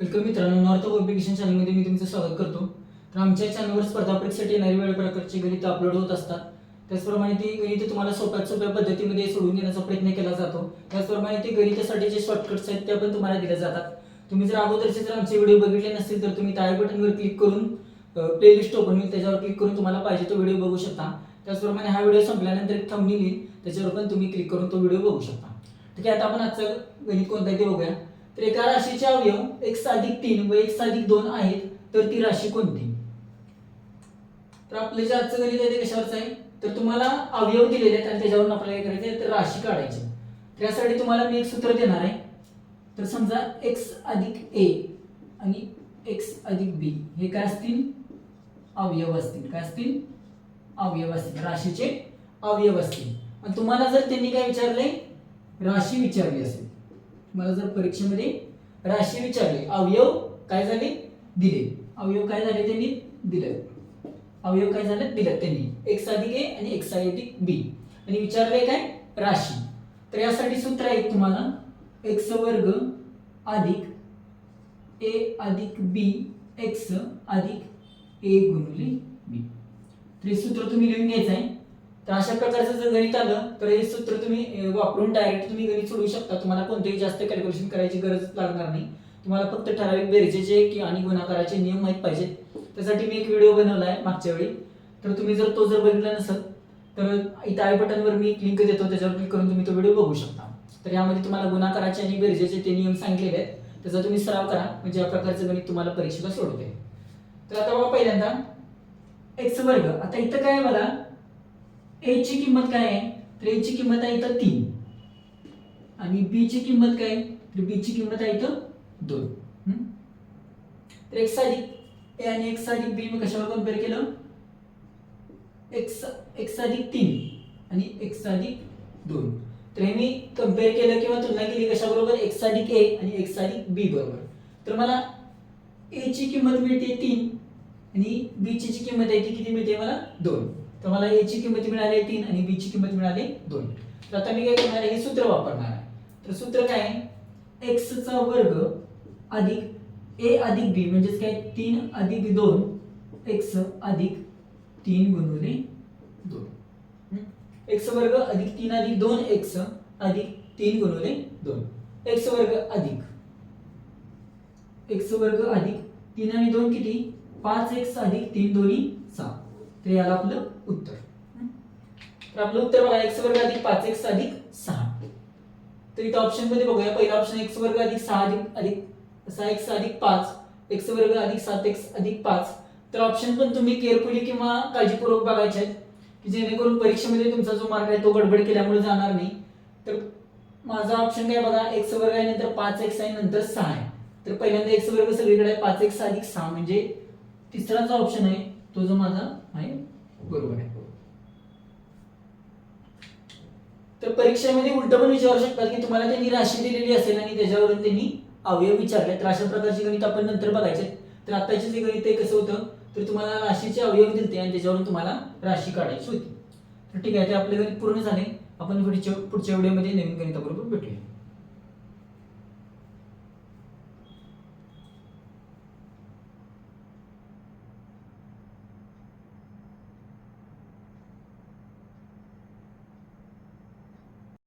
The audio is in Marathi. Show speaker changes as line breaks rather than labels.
वेलकम मित्रांनो नॉर्थ पब्लिकेशन चॅनलमध्ये मी तुमचं स्वागत करतो. तर आमच्या चॅनलवर स्पर्धा परीक्षेसाठी येणारी वेळ प्रकारची गणित अपलोड होत असतात. त्याचप्रमाणे ती गणित तुम्हाला सोप्यात सोप्या पद्धतीमध्ये सोडून देण्याचा प्रयत्न केला जातो. त्याचप्रमाणे ते गणितासाठी जे शॉर्टकट्स आहेत त्या पण तुम्हाला दिल्या जातात. तुम्ही जर अगोदरचे जर आमचे व्हिडिओ बघितले नसतील तर तुम्ही ताळे बटनवर क्लिक करून प्लेलिस्ट ओपन होईल. त्याच्यावर क्लिक करून तुम्हाला पाहिजे तो व्हिडिओ बघू शकता. त्याचप्रमाणे हा व्हिडिओ संपल्यानंतर एक थंबनेल येईल. त्याच्यावर पण तुम्ही क्लिक करून तो व्हिडिओ बघू शकता. ठीक आहे आता आपण आजचं गणित कोणतं आहे ते बघूया. तर एका राशीचे अवयव एक साधिक तीन व एक साधिक दोन आहेत तर ती राशी कोणती? तर आपलं जे आजचं गणित आहे ते कशावरचं आहे? तर तुम्हाला अवयव दिलेले आहेत आणि त्याच्यावरून आपल्याला काय करायचं तर राशी काढायची. तर यासाठी तुम्हाला मी एक सूत्र देणार आहे. तर समजा एक्स अधिक ए आणि एक्स अधिक बी हे काय असतील? अवयव असतील. काय असतील? अवयव असतील. राशीचे अवयव असतील. आणि तुम्हाला जर त्यांनी काय विचारले राशी विचारली असेल. मला जर परीक्षेमध्ये राशी विचारली अवयव काय झाले? दिले. अवयव काय झाले त्यांनी? दिलं. अवयव काय झालं? दिलं त्यांनी. एक्स अधिक ए आणि एक्स अधिक बी. आणि विचारले काय? राशी. तर यासाठी सूत्र आहे तुम्हाला. एक्स वर्ग अधिक ए अधिक बी एक्स अधिक ए गुणिले बी. तर हे सूत्र तुम्ही लिहून घ्यायचं आहे. तर अशा प्रकारचं जर गणित आलं तर हे सूत्र तुम्ही वापरून डायरेक्ट तुम्ही गणित सोडवू शकता. तुम्हाला कोणतेही जास्त कॅल्क्युलेशन करायची गरज लागणार नाही. तुम्हाला फक्त ठराविक बेरजेचे की आणि गुणाकाराचे नियम माहीत पाहिजेत. त्यासाठी मी एक व्हिडिओ बनवला आहे मागच्या वेळी. तर तुम्ही जर तो जर बघितला नसेल तर इथं आय बटनवर मी लिंक देतो. त्याच्यावर क्लिक करून तुम्ही तो व्हिडिओ बघू शकता. तर यामध्ये तुम्हाला गुणाकाराचे आणि बेरजेचे ते नियम सांगितलेले आहेत. त्याचा तुम्ही सराव करा. म्हणजे या प्रकारचं गणित तुम्हाला परीक्षेला सोडवते. तर आता बघा पहिल्यांदा. एक्स वर्ग. आता इथं काय आहे ए ची किंमत काय आहे? तर ए ची किंमत आहे इथं तीन. आणि बी ची किंमत काय आहे? तर बी ची किंमत आहे इथं दोन. तर एक्स अधिक ए आणि एक्स अधिक बी मी कशावर कंपेअर केलं? एक्स एक्स अधिक तीन आणि एक्स अधिक दोन. तर हे मी कंपेअर केलं किंवा तुलना केली कशाबरोबर? एक्स अधिक ए आणि एक्स अधिक बी बरोबर. तर मला ए ची किंमत मिळते तीन आणि बी ची जी किंमत आहे ती किती मिळते? मला दोन. तर मला ए ची किंमत मिळाली तीन आणि बी ची किंमत मिळाली दोन. तर आता मी काय करणार आहे? हे सूत्र वापरणार आहे. तर सूत्र काय आहे? एक्सचा वर्ग अधिक ए अधिक बी म्हणजेच काय? तीन अधिक दोन एक्स अधिक तीन गुणिले दोन. एक्स वर्ग अधिक तीन अधिक दोन एक्स अधिक तीन गुणिले दोन. एक्स वर्ग अधिक. एक्स वर्ग अधिक तीन आणि दोन किती? पाच एक्स अधिक तीन दोन्ही सहा. तर याला आपलं उत्तर. तर आपलं उत्तर बघा एक्स वर्ग अधिक पाच एक्स अधिक सहा. तर इथं ऑप्शनमध्ये बघूया. पहिला ऑप्शन एक्स वर्ग अधिक सहा अधिक अधिक सहा एक्स अधिक पाच एक्स वर्ग अधिक सात एक्स अधिक पाच. तर ऑप्शन पण तुम्ही केअरफुली किंवा काळजीपूर्वक बघायचे आहेत की जेणेकरून परीक्षेमध्ये तुमचा जो मार्ग आहे तो गडबड केल्यामुळे जाणार नाही. तर माझा ऑप्शन काय बघा एक्स वर्ग आहे नंतर पाच एक्स आहे नंतर सहा आहे. तर पहिल्यांदा एक्स वर्ग सगळीकडे पाच एक्स अधिक सहा म्हणजे तिसरा जो ऑप्शन आहे. तो जो माझा आहे बरोबर आहे. तर परीक्षेमध्ये उलट पण विचारू शकतात की तुम्हाला त्यांनी राशी दिलेली असेल आणि त्याच्यावरून त्यांनी अवयव विचारले. तर अशा प्रकारची गणित आपण नंतर बघायचे. तर आताचे जे गणित आहे कसं होतं? तर तुम्हाला राशीचे अवयव दिलते आणि त्याच्यावरून तुम्हाला राशी काढायची होती. तर ठीक आहे ते आपले गणित पूर्ण झाले. आपण पुढच्या पुढच्या व्हिडिओमध्ये नवीन गणिताबरोबर भेटूया.